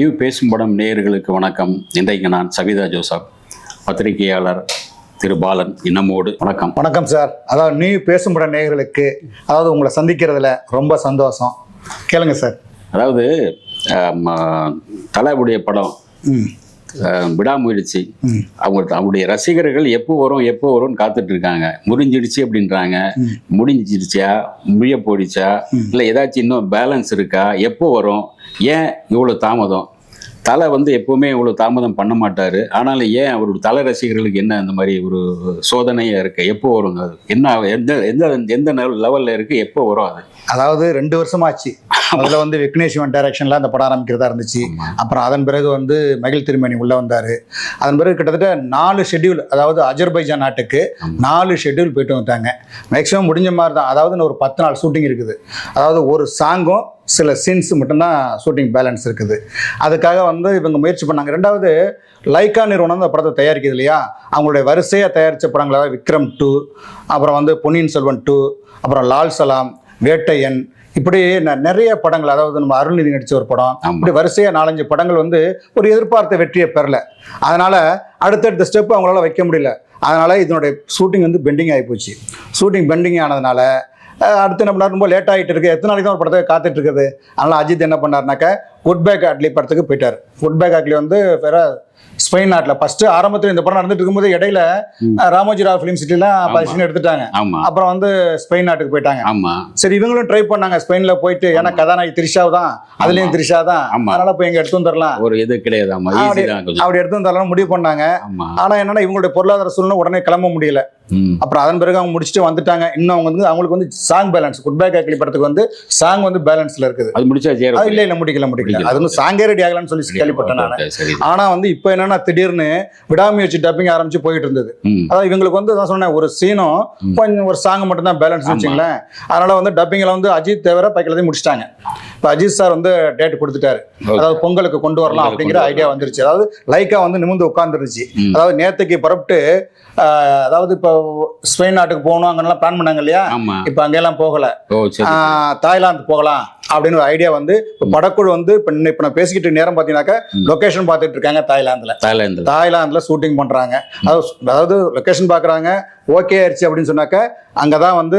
New பேசும் படம் நேயர்களுக்கு வணக்கம். இன்றைக்கு நான் சவிதா ஜோசப் பத்திரிகையாளர் திரு பாலன் இன்னமோடு வணக்கம். வணக்கம் சார். அதாவது நீ பேசும்பட நேயர்களுக்கு அதாவது உங்களை சந்திக்கிறதுல ரொம்ப சந்தோஷம். கேளுங்க சார். அதாவது தலைவுடைய படம் விடாமுயற்சி. அவங்க அவங்களுடைய ரசிகர்கள் எப்போ வரும் எப்போ வரும்னு காத்துட்டு இருக்காங்க முறிஞ்சிடுச்சு அப்படின்றாங்க. முடிஞ்சிடுச்சா? முடிய போயிடுச்சா? இல்லை ஏதாச்சும் இன்னும் பேலன்ஸ் இருக்கா? எப்போ வரும்? ஏன் இவ்வளோ தாமதம்? தலை வந்து எப்பவுமே இவ்வளோ தாமதம் பண்ண மாட்டாரு. ஆனாலும் ஏன் அவருடைய தலை ரசிகர்களுக்கு என்ன அந்த மாதிரி ஒரு சோதனையாக இருக்கு? எப்போ வருங்க அது? என்ன எந்த எந்த எந்த லெவலில் இருக்கு? எப்போ வரும் அது? அதாவது ரெண்டு வருஷமாச்சு. முதல்ல வந்து விக்னேஷ்வன் டைரக்ஷன்ல அந்த படம் ஆரம்பிக்கிறதா இருந்துச்சு. அப்புறம் அதன் பிறகு வந்து மகிழ் திருமணி உள்ள வந்தாரு. அதன் பிறகு கிட்டத்தட்ட நாலு ஷெட்யூல் அதாவது அஜர்பைஜான் நாட்டுக்கு நாலு ஷெட்யூல் போயிட்டு வந்துட்டாங்க. மேக்ஸிமம் முடிஞ்ச மாதிரி தான். அதாவது ஒரு பத்து நாள் ஷூட்டிங் இருக்குது. அதாவது ஒரு சாங்கும் சில சீன்ஸ் மட்டும்தான் ஷூட்டிங் பேலன்ஸ் இருக்குது. அதுக்காக வந்து இவங்க முயற்சி பண்ணாங்க. ரெண்டாவது லைக்கா நிறுவனம் அந்த படத்தை தயாரிக்குது இல்லையா? அவங்களுடைய வரிசையாக தயாரித்த படங்கள்? அதாவது விக்ரம் டூ அப்புறம் வந்து பொன்னியின் செல்வன் டூ அப்புறம் லால் சலாம் வேட்டையன் இப்படி நிறைய படங்கள். அதாவது நம்ம அருள்நிதி நடித்த ஒரு படம். ஆமா. இப்படி வரிசையாக நாலஞ்சு படங்கள் வந்து ஒரு எதிர்பார்த்த வெற்றியை பெறல. அதனால அடுத்தடுத்த ஸ்டெப் அவங்களால வைக்க முடியல. அதனால இதனுடைய ஷூட்டிங் வந்து பெண்டிங் ஆகி போச்சு. ஷூட்டிங் பெண்டிங் ஆனதுனால அடுத்து என்ன பண்ணார்? ரொம்ப லேட் ஆகிட்டு இருக்கு. எத்தனை நாளைக்கு தான் ஒரு படத்தை காத்துட்டு இருக்குது? அதனால் அஜித் என்ன பண்ணார்னாக்க குட் பேக் அட்லி படத்துக்கு போயிட்டார். குட் பேக் அட்லி வந்து வேற ஸ்பெயின் நாட்டில். ஃபர்ஸ்ட் ஆரம்பத்தில் இந்த படம் நடந்துட்டு இருக்கும்போது இடையில ராமோஜி ராவ் ஃபிலிம் சிட்டிலாம். பதிஷன் எடுத்துட்டாங்க. அப்புறம் வந்து ஸ்பெயின் நாட்டுக்கு போயிட்டாங்க. ஆமா. சரி இவங்களும் ட்ரை பண்ணாங்க. ஸ்பெயின்ல போயிட்டு ஏன்னா கதாநாயகி திரிஷாவு தான். அதுலயும் திரிஷா தான். அதனால போய் இங்க எடுத்து வந்துடலாம் ஒரு இது கிடையாது. அப்படி எடுத்து வந்தாலும் முடிவு பண்ணாங்க. ஆனா என்னன்னா இவங்களுடைய பொருளாதார சூழ்நிலை உடனே கிளம்ப முடியல. அப்புறம் அதன் பிறகு அவங்க முடிச்சுட்டு வந்துட்டாங்க. இன்னும் அவங்க வந்து அவங்களுக்கு வந்து song balance good bad ugly படத்துக்கு வந்து சாங் வந்து பேலன்ஸ்ல இருக்குது. அது முடிச்சா இல்ல இல்ல முடிக்கல முடிக்கல. அது வந்து சாங்கே ரெடி ஆகலன்னு சொல்லி கேள்விப்பட்டேன் நான். ஆனா வந்து இப்போ என்னன்னா திடீர்னு விடாமுயற்சி டப்பிங் ஆரம்பிச்சு போயிட்டு இருந்தது. அதாவது இவங்களுக்கு வந்து நான் சொன்னேன் ஒரு சீனும். கொஞ்சம் ஒரு சாங் மட்டும் தான் பேலன்ஸ். வச்சுங்களேன். அதனால வந்து டப்பிங்கில் வந்து அஜித் தவிர பைக்கில் முடிச்சிட்டாங்க. இப்போ அஜித் சார் வந்து டேட் கொடுத்துட்டாரு. அதாவது பொங்கலுக்கு கொண்டு வரலாம் அப்படிங்கிற ஐடியா வந்துருச்சு. அதாவது லைக்கா வந்து நிமிந்து உட்காந்துருச்சு. அதாவது நேத்துக்கு புறப்பட்டு அதாவது இப்போ ஸ்பெயின் நாட்டுக்கு போகணும் அங்கெல்லாம் பிளான் பண்ணாங்க இல்லையா? இப்போ அங்கெல்லாம் போகல. தாய்லாந்து போகலாம். அப்படின்னு ஒரு ஐடியா வந்து படக்குழு வந்து இப்போ இப்போ நான் பேசிக்கிட்டு நேரம் பார்த்தீங்கன்னாக்கா ம். லொகேஷன் பார்த்துட்டு இருக்காங்க தாய்லாந்துல. தாய்லாந்துல. தாய்லாந்துல ஷூட்டிங் பண்றாங்க. அதாவது லொகேஷன் பார்க்குறாங்க ஓகே ஆயிடுச்சு அப்படின்னு சொன்னாக்கா அங்கே தான் வந்து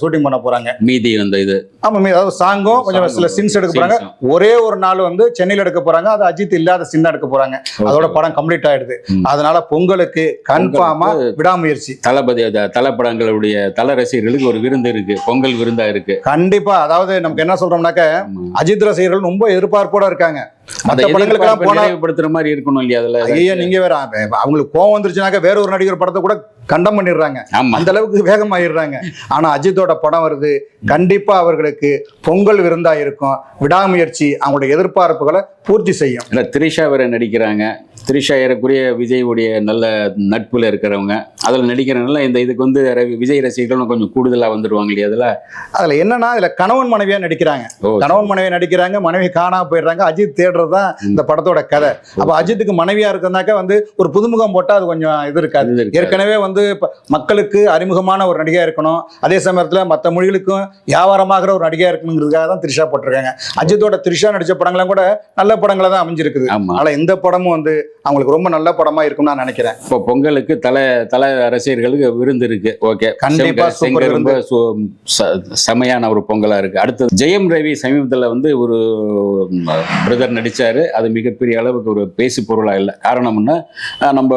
ஷூட்டிங் பண்ண போறாங்க. மீதி அந்த இது. ஆமா மீ- அதாவது சாங்கும் கொஞ்சம் சில சீன்ஸ் எடுக்க scenes. ஒரே ஒரு நாள் வந்து சென்னையில் எடுக்க போறாங்க அது அஜித் இல்லாத சீன் தான் எடுக்க போறாங்க. அதோட படம் கம்ப்ளீட் ஆயிடுது. அதனால பொங்கலுக்கு கன்ஃபார்மா விடாமுயற்சி. தளபதி தல படங்களுடைய தல ரசிகர்களுக்கு ஒரு விருந்து இருக்கு பொங்கல் விருந்தா இருக்கு. கண்டிப்பா அதாவது நமக்கு என்ன சொல்றோம்னாக்க ஆமா. அஜித் ரசிகர்கள் ரொம்ப எதிர்பார்ப்போட இருக்காங்க. அந்த மற்ற படங்களுக்கெல்லாம் எதிர்பார்ப்பை போனா நிறைவுபடுத்துற மாதிரி இருக்கணும் இல்லையா அதுல? ஐயா நீங்க வேற அவ- அவங்களுக்கு கோவம் வந்துருச்சுனாக்க வேற ஒரு நடிகர் படத்தை கூட கண்டம் பண்ணிடுறாங்க. அந்த அளவுக்கு வேகமாயிடுறாங்க. ஆனா அஜித்தோட படம் வருது. கண்டிப்பா அவர்களுக்கு பொங்கல் விருந்தா இருக்கும். விடாமுயற்சி அவங்களுடைய எதிர்பார்ப்புகளை பூர்த்தி செய்யும். இல்ல திரிஷா வேற நடிக்கிறாங்க. திரிஷா ஏறக்குரிய விஜயுடைய நல்ல நட்புல இருக்கிறவங்க. அதுல நடிக்கிறனால இந்த இதுக்கு வந்து விஜய் ரசிகர்களும் கொஞ்சம் கூடுதலா வந்துருவாங்க இல்லையா அதுல? அதுல என்னன்னா இதுல கணவன் மனைவியா நடிக்கிறாங்க. கணவன் மனைவியா நடிக்கிறாங்க மனைவி காணாம போயிடுறாங்க. அஜித் தேடுறது தான் இந்த படத்தோட கதை. அப்ப அஜித்துக்கு மனைவியா இருக்கிறதுனாக்க வந்து ஒரு புதுமுகம் போட்டா அது கொஞ்சம் இது இருக்காது. ஏற்கனவே வந்து மக்களுக்கு அறிமுகமான ஒரு நடிகையா இருக்கணும். அதே சமயத்துல மற்ற மொழிகளுக்கும் வியாபாரமாகிற ஒரு நடிகையா இருக்கணுங்கிறதுக்காக தான் திரிஷா போட்டிருக்காங்க. அஜித்தோட திரிஷா நடிச்ச படங்கள்லாம் கூட நல்ல படங்களா தான் அமைஞ்சிருக்குது. ஆமா. அதனால இந்த படமும் வந்து அவங்களுக்கு ரொம்ப நல்ல படமா இருக்கும்னு நான் நினைக்கிறேன். இப்போ பொங்கலுக்கு தல தல ரசிகர்களுக்கு விருந்து இருக்கு. ஓகே. கண்டிப்பா super ரொம்ப செமையான ஒரு பொங்கலா இருக்கு. அடுத்தது ஜெயம் ரவி சமீபத்தில் வந்து ஒரு பிரதர் நடிச்சாரு. அது மிகப்பெரிய அளவுக்கு ஒரு பேசு பொருளா இல்லை. காரணம்னா நம்ம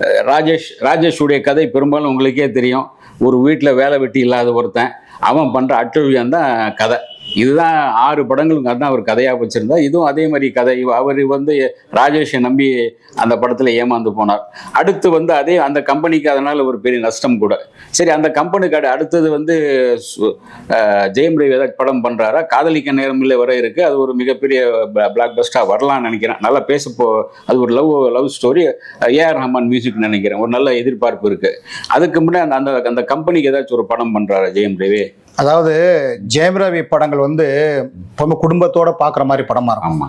அஹ், ராஜேஷ் ராஜேஷுடைய கதை பெரும்பாலும் உங்களுக்கே தெரியும். ஒரு வீட்டில் வேலை வெட்டி இல்லாத ஒருத்தன் அவன் பண்ற அட்டூழியம் தான் கதை. இதுதான் ஆறு படங்களுக்கு அதான் அவர் கதையாக வச்சிருந்தா இதுவும் அதே மாதிரி கதை. அவர் வந்து ராஜேஷை நம்பி அந்த படத்தில் ஏமாந்து போனார். அடுத்து வந்து அதே அந்த கம்பெனிக்கு அதனால் ஒரு பெரிய நஷ்டம் கூட. சரி அந்த கம்பெனி கடை அடுத்தது வந்து சு- ஜெயம் ரவி ஏதாவது படம் பண்ணுறாரா காதலிக்க நேரம் இல்லை வர இருக்கு. அது ஒரு மிகப்பெரிய பிளாக் பஸ்டாக வரலாம்னு நினைக்கிறேன். நல்லா பேச போ அது ஒரு love love story A R Rahman music நினைக்கிறேன். ஒரு நல்ல எதிர்பார்ப்பு இருக்குது அதுக்கு முன்னே அந்த அந்த அந்த கம்பெனிக்கு ஏதாச்சும் ஒரு படம் பண்ணுறாரு ஜெயம் ரவி? அதாவது ஜெயம் ரவி படங்கள் வந்து ரொம்ப குடும்பத்தோட பார்க்குற மாதிரி படமா இருக்கும். ஆமா.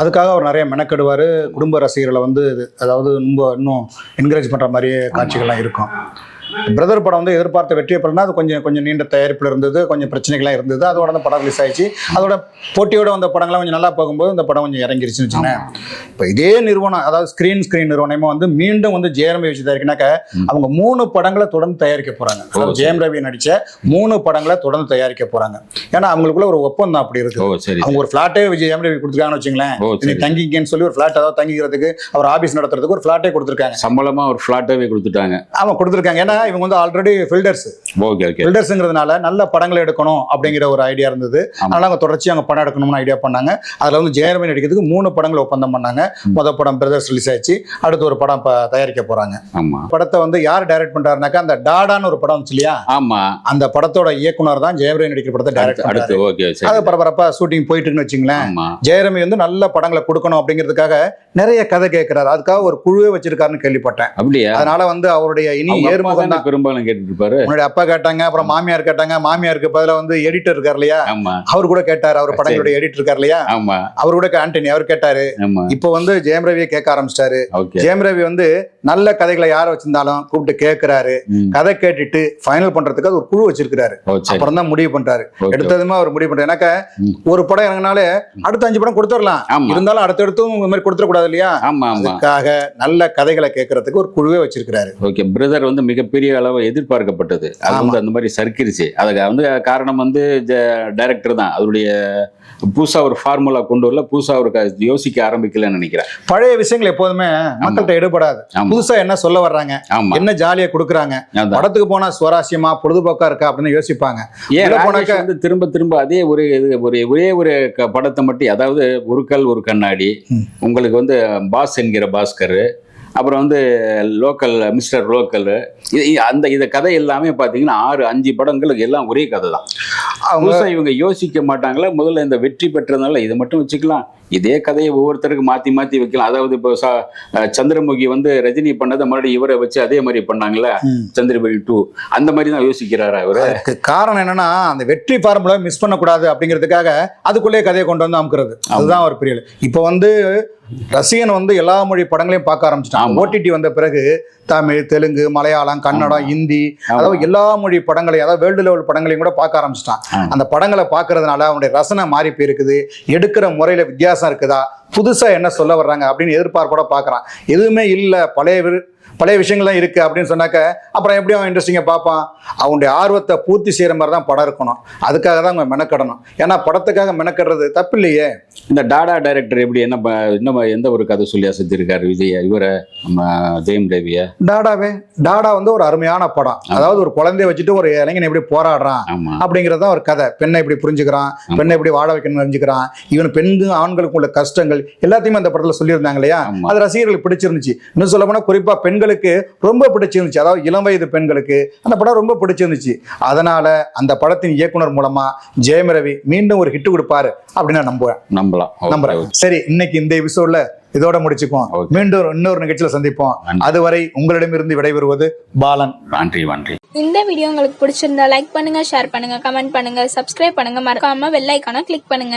அதுக்காக அவர் நிறைய மெனக்கெடுவார். குடும்ப ரசிகர்களை வந்து அதாவது ரொம்ப இன்னும் என்கரேஜ் பண்ணுற மாதிரியே காட்சிகள்லாம் இருக்கும். பிரதர் படம் வந்து எதிர்பார்த்த வெற்றியை பெறனா அது கொஞ்சம் கொஞ்சம் நீண்ட தயாரிப்பில் இருந்தது கொஞ்சம் பிரச்சனைகள்லாம் இருந்தது. அதோட அந்த படம் ரிலீஸ் ஆயிடுச்சு. அதோட போட்டியோட வந்த படங்கள்லாம் கொஞ்சம் நல்லா போகும்போது இந்த படம் கொஞ்சம் இறங்கிருச்சுன்னு வச்சுக்கோங்க இப்போ இதே நிறுவனம் அதாவது ஸ்க்ரீன் ஸ்க்ரீன் நிறுவனமா வந்து மீண்டும் வந்து ஜெயம் ரவி வச்சு தயாரிக்கினாக்க அவங்க மூணு படங்களை தொடர்ந்து தயாரிக்க போறாங்க. அதாவது ஜெயம் ரவி நடிச்ச மூணு படங்களை தொடர்ந்து தயாரிக்க போறாங்க. ஏன்னா அவங்களுக்குள்ள ஒரு ஒப்பந்தம் அப்படி இருக்கு. அவங்க ஒரு ஃபிளாட்டே விஜய் ஜெயம் ரவி கொடுத்துருக்காங்கன்னு வச்சுங்களேன் நீ தங்கிக்கன்னு சொல்லி ஒரு ஃபிளாட் அதாவது தங்கிக்கிறதுக்கு அவர் ஆபீஸ் நடத்துறதுக்கு ஒரு ஃபிளாட்டே கொடுத்துருக்காங்க. சம்பளமா ஒரு ஃபிளாட்டாவே கொடுத்துட்டாங்க. அவன் கொடுத்துருக்காங்க. ஏன்னா இவங்க வந்து ஆல்ரெடி ஃபில்டர்ஸ் ஓகே நல்ல படங்களை எடுக்கணும் அப்படிங்கிற ஒரு ஐடியா இருந்தது. அதனால அவங்க தொடர்ச்சி அவங்க படம் எடுக்கணும்னு ஐடியா பண்ணாங்க. அதுல வந்து ஜெயரமணி நடிக்கிறதுக்கு மூணு படங்கள் ஒப்பந்தம் பண்ணாங்க. முத படம் பிரதர்ஸ் ரிலீஸ் ஆயிடுச்சு. அடுத்து ஒரு படம் இப்ப தயாரிக்க போறாங்க. படத்தை வந்து யார் டைரக்ட் பண்றாருனாக்கா அந்த டாடான்னு ஒரு படம் வந்துச்சு இல்லையா? ஆமா. அந்த படத்தோட இயக்குனர் தான் ஜெயரமணி நடிக்கிற படத்தை டைரக்ட் அடுத்து ஓகே அது பரபரப்பா ஷூட்டிங் போயிட்டு இருக்குன்னு வச்சுங்களேன் ஜெயரமி வந்து நல்ல படங்களை கொடுக்கணும் அப்படிங்கிறதுக்காக நிறைய கதை கேட்கிறாரு அதுக்காக ஒரு குழுவே வச்சிருக்காருன்னு கேள்விப்பட்டேன். அப்படியா? அதனால வந்து அவருடைய இனி ஏறுமுகம் தானே பெரும்பாலும் கேட்டுட்டு இருப்பாரு உன்னுடைய அப்பா கேட்டாங்க அப்புறம் மாமியார் கேட்டாங்க. மாமியாருக்கு பதிலா வந்து எடிட்டர் இருக்கார் இல்லையா? அவர் கூட கேட்டாரு. அவர் படங்களுடைய எடிட்டர் இருக்கார் இல்லையா? அவர் கூட ஆண்டனி அவர் கேட்டாரு. இப்போ வந்து ஜெயம் ரவியை கேட்க ஆரம்பிச்சிட்டாரு. ஜெயம் ரவி வந்து நல்ல கதைகளை யாரை வச்சிருந்தாலும் கூப்பிட்டு கேட்கிறாரு. கதை கேட்டுட்டு ஃபைனல் பண்றதுக்கு அது ஒரு குழு சரி. அப்புறம் தான் முடிவு பண்றாரு. எடுத்ததுமே அவர் முடிவு பண்றாரு. ஏன்னாக்க ம். ஒரு படம் இறங்கினாலே அடுத்த அஞ்சு படம் கொடுத்துடலாம். இருந்தாலும் அடுத்தடுத்தும் இந்த மாதிரி கொடுத்துடக்கூடாது இல்லையா? அதுக்காக நல்ல கதைகளை கேட்கறதுக்கு ஒரு குழுவே வச்சிருக்கிறாரு. ஓகே. பிரதர் வந்து மிகப்பெரிய அளவு எதிர்பார்க்கப்பட்டது. அது வந்து அந்த மாதிரி சறுக்கிருச்சு. அதுக்கு வந்து காரணம் வந்து டைரக்டர் தான். அதனுடைய புதுசா ஒரு ஃபார்முலா கொண்டு வரல. புதுசா ஒரு யோசிக்க ஆரம்பிக்கலன்னு நினைக்கிறேன். பழைய விஷயங்கள் எப்போதுமே மக்கள்கிட்ட எடுபடாது. புதுசா என்ன சொல்ல வர்றாங்க? என்ன ஜாலியா கொடுக்குறாங்க? படத்துக்கு போனா சுவாரஸ்யமா பொழுதுபோக்கா இருக்கா அப்படின்னு யோசிப்பாங்க. ஏன் போனாக்க- வந்து திரும்ப திரும்ப அதே ஒரு இது ஒரு ஒரே ஒரு படத்தை மட்டும் அதாவது ஒரு கல் ஒரு கண்ணாடி. உங்களுக்கு வந்து பாஸ் என்கிற பாஸ்கர் அப்புறம் வந்து லோக்கல் மிஸ்டர் லோக்கல் அந்த இந்த கதை எல்லாமே பார்த்தீங்கன்னா ஆறு அஞ்சு படங்களுக்கு எல்லாம் ஒரே கதை தான் அவங்க இவங்க யோசிக்க மாட்டாங்களா முதல்ல இந்த வெற்றி பெற்றதுனால இதை மட்டும் வச்சுக்கலாம். இதே கதையை ஒவ்வொருத்தருக்கு மாத்தி மாத்தி வைக்கலாம். அதாவது இப்போ சந்திரமுகி வந்து ரஜினி பண்ணதை மறுபடியும் இவரை வச்சு அதே மாதிரி பண்ணாங்களா ம். சந்திரமுகி டூ அந்த மாதிரி தான் யோசிக்கிறாரா அவரு அதுக்கு காரணம் என்னன்னா அந்த வெற்றி ஃபார்முலா மிஸ் பண்ணக்கூடாது அப்படிங்கிறதுக்காக அதுக்குள்ளே கதையை கொண்டு வந்து அமுக்குறது. அதுதான் ஒரு பெரிய இப்போ வந்து ரசிகன் வந்து எல்லா மொழி படங்களையும் பார்க்க ஆரம்பிச்சிட்டான். ஓடிடி வந்த பிறகு தமிழ் தெலுங்கு மலையாளம் கன்னடம் ஹிந்தி. அதாவது எல்லா மொழி படங்களையும் அதாவது வேர்ல்டு லெவல் படங்களையும் கூட பார்க்க ஆரம்பிச்சிட்டான். அந்த படங்களை பார்க்கறதுனால அவனுடைய ரசனை மாறி போயிருக்குது. எடுக்கிற முறையில வித்தியாசம் இருக்குதா புதுசா என்ன சொல்ல வர்றாங்க அப்படின்னு எதிர்பார்ப்போட பார்க்கறான். எதுவுமே இல்லை பழைய பழைய விஷயங்கள்லாம் இருக்கு அப்படின்னு சொன்னாக்க அப்புறம் எப்படி அவன் இன்ட்ரெஸ்டிங்காக பார்ப்பான். அவனுடைய ஆர்வத்தை பூர்த்தி செய்யற மாதிரி தான் படம் இருக்கணும். அதுக்காக தான் அவங்க மெனக்கடணும். ஏன்னா படத்துக்காக மெனக்கடுறது தப்பு இல்லையே. இந்த டாடா டைரக்டர் எப்படி என்ன இன்னும் எந்த ஒரு கதை சொல்லி அசத்திருக்காரு விஜய் இவரை நம்ம ஜெயம் ரவிய டாடாவே? டாடா வந்து ஒரு அருமையான படம். அதாவது ஒரு குழந்தைய வச்சுட்டு ஒரு இளைஞன் எப்படி போராடுறான் அப்படிங்கிறது தான் ஒரு கதை. பெண்ணை எப்படி புரிஞ்சுக்கிறான்? பெண்ணை எப்படி வாழ வைக்கணும்னு தெரிஞ்சுக்கிறான் இவன் பெண்கள் ஆண்களுக்கு உள்ள கஷ்டங்கள் எல்லாத்தையுமே அந்த படத்துல சொல்லியிருந்தாங்க இல்லையா. அது ரசிகர்களுக்கு பிடிச்சிருந்துச்சு. இன்னும் சொல்ல போனா குறிப்பா பெண்களுக்கு ரொம்ப பிடிச்சிருந்துச்சு. அதாவது இளம் வயது பெண்களுக்கு அந்த படம் ரொம்ப பிடிச்சிருந்துச்சு. அதனால அந்த படத்தின் இயக்குனர் மூலமா ஜெயம் ரவி மீண்டும் ஒரு ஹிட் கொடுப்பாரு அப்படின்னு நான் நம்புவேன். நம்பலாம். நம்புறேன். சரி இன்னைக்கு இந்த எபிசோட்ல இதோட முடிச்சுப்போம் Okay. மீண்டும் இன்னொரு நிகழ்ச்சியில சந்திப்போம். அதுவரை உங்களிடமிருந்து விடைபெறுவது பாலன். நன்றி நன்றி. இந்த வீடியோ உங்களுக்கு பிடிச்சிருந்தா லைக் பண்ணுங்க ஷேர் பண்ணுங்க கமெண்ட் பண்ணுங்க சப்ஸ்கிரைப் பண்ணுங்க. மறக்காம பெல் ஐக்கானை கிளிக் பண்ணுங்க.